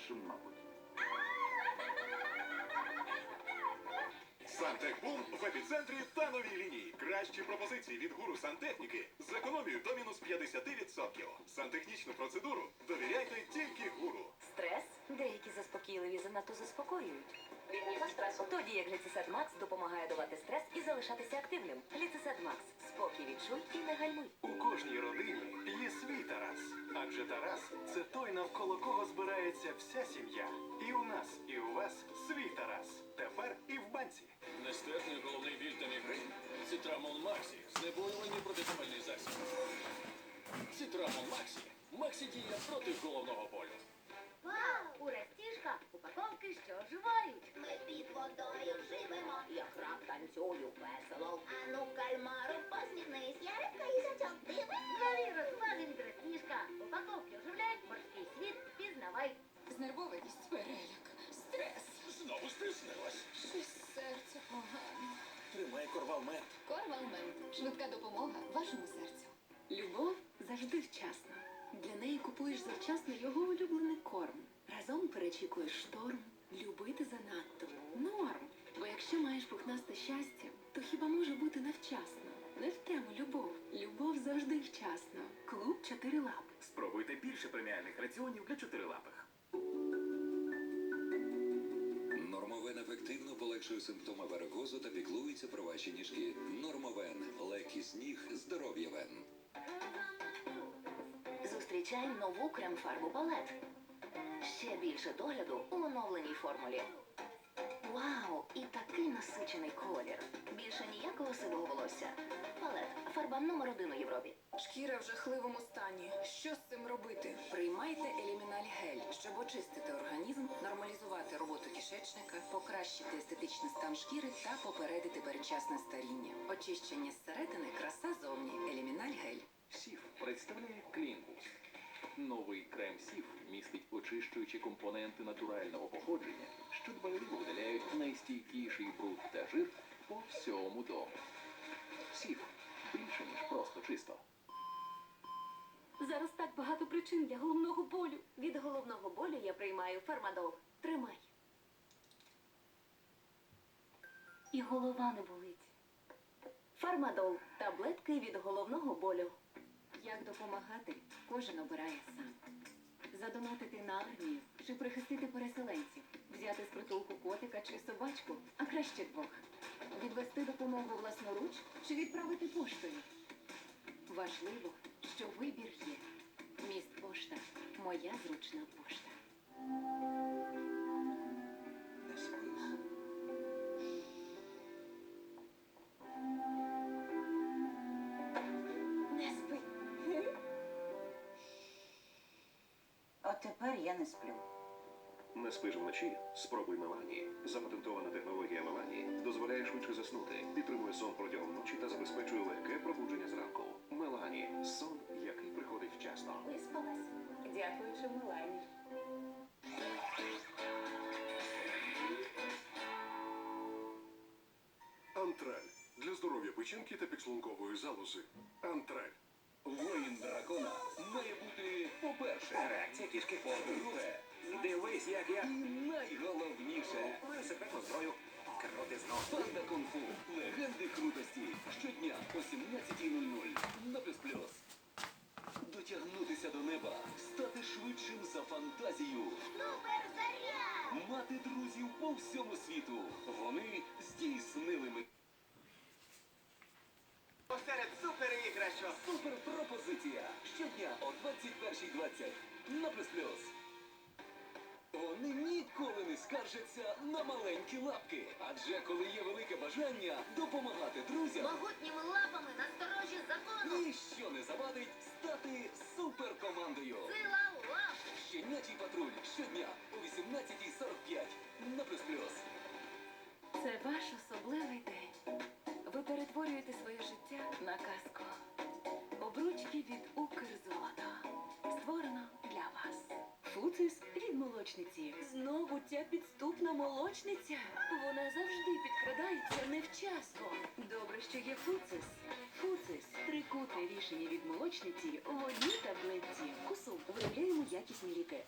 першим, мабуть. Сантехбум в епіцентрі та нові лінії. Кращі пропозиції від гуру сантехніки з економією до мінус 50%. Сантехнічну процедуру довіряйте тільки гуру. Стрес деякі заспокійливі занадто заспокоюють. Відміна стресу. Тоді як гліцесет Макс допомагає долати стрес і залишатися активним. Гліцесет Макс. Спокій відчуй і не гальмуй. У кожній родині є свій Тарас. Адже Тарас це той, навколо кого збирається вся сім'я. І у нас, і у вас свій Тарас. Тепер і в банці. Нестерпний головний біль та мігрень. Цитрамон Максі. Знеболювальний протизапальний засіб. Цитрамон Максі. Максі діє проти головного болю. Вау! У Рестішка упаковки, що оживають. Ми під водою живемо. Я крак танцюю весело. А ну, кальмару, посміхнись, я рибка і сачок диви. Розваги Знервованість, переляк, стрес, Знову стиснилась. щось серце погано. Тримай корвалмент. Корвалмент. Швидка допомога вашому серцю. Любов завжди вчасно. Для неї купуєш завчасно його улюблений корм. Разом перечікуєш шторм. Любити занадто. Норм. Бо якщо маєш пухнасте щастя, то хіба може бути невчасно? Не в тему любов. Любов завжди вчасно. Клуб чотирилап. Спробуйте більше преміальних раціонів для чотирилапих. Полегшує симптоми варикозу та піклується про ваші ніжки. Нормовен легкість ніг, здоров'я вен. Зустрічай нову крем-фарбу палет. Ще більше догляду у оновленій формулі. Вау! І такий насичений колір. Більше ніякого сивого волосся. Фарба номер один у Європі. Шкіра в жахливому стані. Що з цим робити? Приймайте еліміналь гель, щоб очистити організм, нормалізувати роботу кишечника, покращити естетичний стан шкіри та попередити передчасне старіння. Очищення зсередини, краса зовні. Еліміналь гель. Сіф представляє Клінбус. Новий крем Сіф містить очищуючі компоненти натурального походження, що дбайливо видаляють найстійкіший бруд та жир по всьому дому. Сіф більше, ніж просто чисто. Зараз так багато причин для головного болю. Від головного болю я приймаю фармадол. Тримай. І голова не болить. Фармадол таблетки від головного болю. Як допомагати, кожен обирає сам. Задонатити на армію чи прихистити переселенців, взяти з притулку котика чи собачку, а краще двох. Відвести допомогу власноруч чи відправити поштою. Важливо, що вибір є. Міст пошта моя зручна пошта. Не спи. От тепер я не сплю. Не спиш вночі? Спробуй Мелані. Запатентована технологія швидше заснути, підтримує сон протягом ночі та забезпечує легке пробудження зранку. Мелані сон, який приходить вчасно. Виспалась. Дякуючи Мелані. Антраль для здоров'я печінки та підшлункової залози. Антраль. Воїн дракона має бути по-перше. Реакція кішки. По-друге, дивись, як я. Найголовніше. Секретну зброю. Панда кунг-фу. Легенди крутості. Щодня о 17.00. На плюс плюс. Дотягнутися до неба, стати швидшим за фантазію, Супер заряд! мати друзів по всьому світу. Вони здійснили ми. Посеред суперіграшок. Супер пропозиція. Щодня о 21.20 на плюс плюс. Скаржаться на маленькі лапки. Адже коли є велике бажання допомагати друзям, Могутніми лапами насторожі закону. ніщо не завадить стати суперкомандою. Сила лап. Щенячий патруль щодня о 18.45 на плюс плюс. Це ваш особливий день. Ви перетворюєте своє життя на казку. Обручки від Укрзолота. Фуцис від молочниці. Знову ця підступна молочниця. Вона завжди підкрадається невчасно. Добре, що є Фуцис. Фуцис трикутне рішення від молочниці в одній таблетці. Кусу виробляємо якісні ліки.